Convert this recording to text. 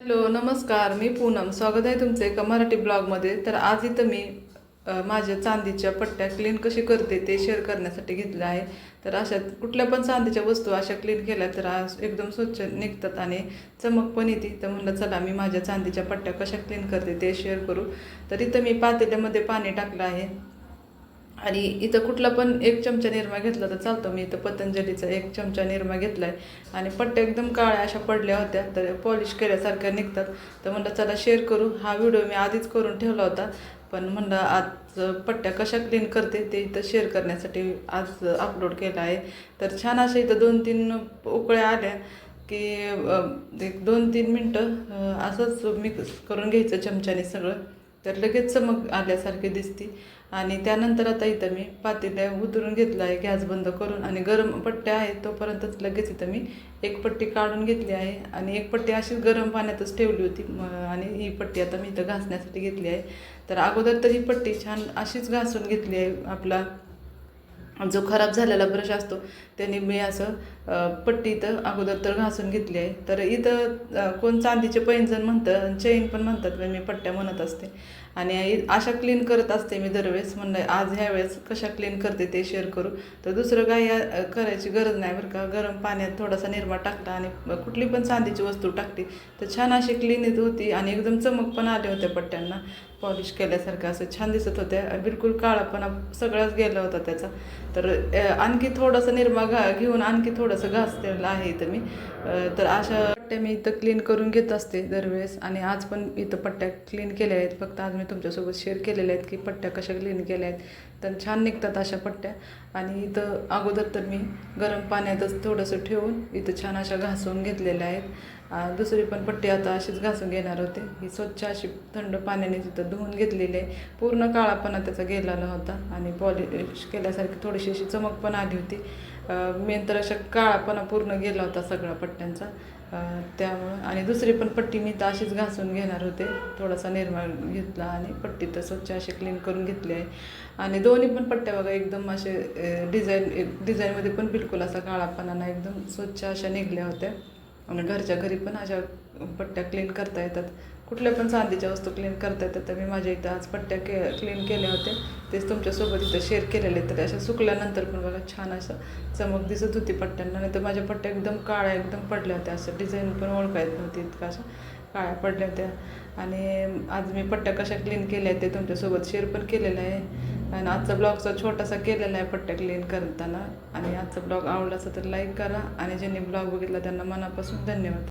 Hello नमस्कार मी पूनम. स्वागत आहे तुमचे एका मराठी ब्लॉगमध्ये. तर आज इथं मी माझ्या चांदीच्या पट्ट्या क्लीन कशी करते ते शेअर करण्यासाठी घेतलं आहे. तर अशा कुठल्या पण चांदीच्या वस्तू अशा क्लीन केल्या तर आज एकदम स्वच्छ निघतात आणि चमक पण येते. तर म्हणलं चला मी माझ्या चांदीच्या पट्ट्या कशा क्लीन करते ते शेअर करू. तर इथं मी पातेल्यामध्ये पाणी टाकलं आहे. आणि इथं कुठला पण एक चमचा निरमा घेतला तर चालतो. मी इथं पतंजलीचा एक चमचा निरमा घेतला आहे आणि पट्ट्या एकदम काळ्या अशा पडल्या होत्या तर पॉलिश केल्यासारख्या निघतात. तर म्हणलं चला शेअर करू. हा व्हिडिओ मी आधीच करून ठेवला होता. पण म्हणलं आज पट्ट्या कशा क्लीन करते? ते इथं शेअर करण्यासाठी आज अपलोड केला आहे. तर छान अशा इथं दोन तीन उकळ्या आल्या की एक दोन तीन मिनटं असंच मिक्स करून घ्यायचं चमच्याने सगळं. तर लगेच चमक आल्यासारखी दिसती. आणि त्यानंतर आता इथं मी पातेल्या उतरून घेतलं आहे गॅस बंद करून आणि गरम पट्ट्या आहेत तोपर्यंतच लगेच इथं मी एक पट्टी काढून घेतली आहे. आणि एक पट्टी अशीच गरम पाण्यातच ठेवली होती आणि ही पट्टी आता मी इथं घासण्यासाठी घेतली आहे. तर अगोदर तर ही पट्टी छान अशीच घासून घेतली आहे आपला जो खराब झालेला ब्रश असतो त्याने मी असं पट्टी इथं अगोदर तर घासून घेतली आहे. तर इथं कोण चांदीचे पैंजण म्हणतं चैन पण म्हणतात पण मी पट्ट्या म्हणत असते. आणि अशा क्लीन करत असते मी दरवेळेस. म्हणलं आज ह्या वेळेस कशा क्लीन करते ते शेअर करू. तर दुसरं काही करायची गरज नाही बरं का. गरम पाण्यात थोडासा निरमा टाकला आणि कुठली पण चांदीची वस्तू टाकली तर छान अशी क्लीन येत होती आणि एकदम चमक पण आले होते पट्ट्यांना. पॉलिश केल्यासारखं असं छान दिसत होत्या बिलकुल काळापणा सगळाच गेला होता त्याचा. तर आणखी थोडंसं निरमा घा घेऊन आणखी थोडंसं घासलेलं आहे इथं मी. तर अशा पट्ट्या मी इथं क्लीन करून घेत असते दरवेळेस. आणि आज पण इथं पट्ट्या क्लीन केल्या आहेत. फक्त आज मी तुमच्यासोबत शेअर केलेल्या आहेत की पट्ट्या कशा क्लीन केल्या आहेत. तर छान निघतात अशा पट्ट्या. आणि इथं अगोदर तर मी गरम पाण्यातच थोडंसं ठेवून इथं छान अशा घासून घेतलेल्या आहेत. दुसरी पण पट्टी आता अशीच घासून घेणार होते. ही स्वच्छ अशी थंड पाण्याने तिथं धुवून घेतलेली आहे. पूर्ण काळापणा त्याचा गेलेला होता. आणि पॉलिश केल्यासारखी थोडीशी अशी चमक पण आली होती. मेन तर अशा काळापणा पूर्ण गेला होता सगळा पट्ट्यांचा. त्यामुळं. आणि दुसरी पण पट्टी मी तर अशीच घासून घेणार होते. थोडासा निर्माण घेतला आणि पट्टी तर स्वच्छ अशी क्लीन करून घेतली आहे. आणि दोन्ही पण पट्ट्या बघा एकदम असे डिझाईन डिझाईनमध्ये पण बिलकुल असा काळापणा एकदम स्वच्छ अशा निघल्या होत्या. आणि घरच्या घरी पण अशा पट्ट्या क्लीन करता येतात. कुठल्या पण चांदीच्या वस्तू क्लीन करता येतात तर मी माझ्या इथं आज पट्ट्या के क्लीन केल्या होत्या. तेच तुमच्यासोबत इथं शेअर केलेले तर अशा सुकल्यानंतर पण बघा छान असं चमक दिसत होती पट्ट्यांना. नाही तर माझ्या पट्ट्या एकदम काळ्या एकदम पडल्या होत्या. असं डिझाईन पण ओळखा येत नव्हती इतकं अशा काळ्या पडल्या होत्या. आणि आज मी पट्ट्या कशा क्लीन केल्या आहेत ते तुमच्यासोबत शेअर पण केलेलं आहे. आणि आजचा ब्लॉगचा छोटासा केलेला आहे पट्ट्या क्लीन करताना. आणि आजचा ब्लॉग आवडला असेल तर लाईक करा. आणि ज्यांनी ब्लॉग बघितला त्यांना मनापासून धन्यवाद.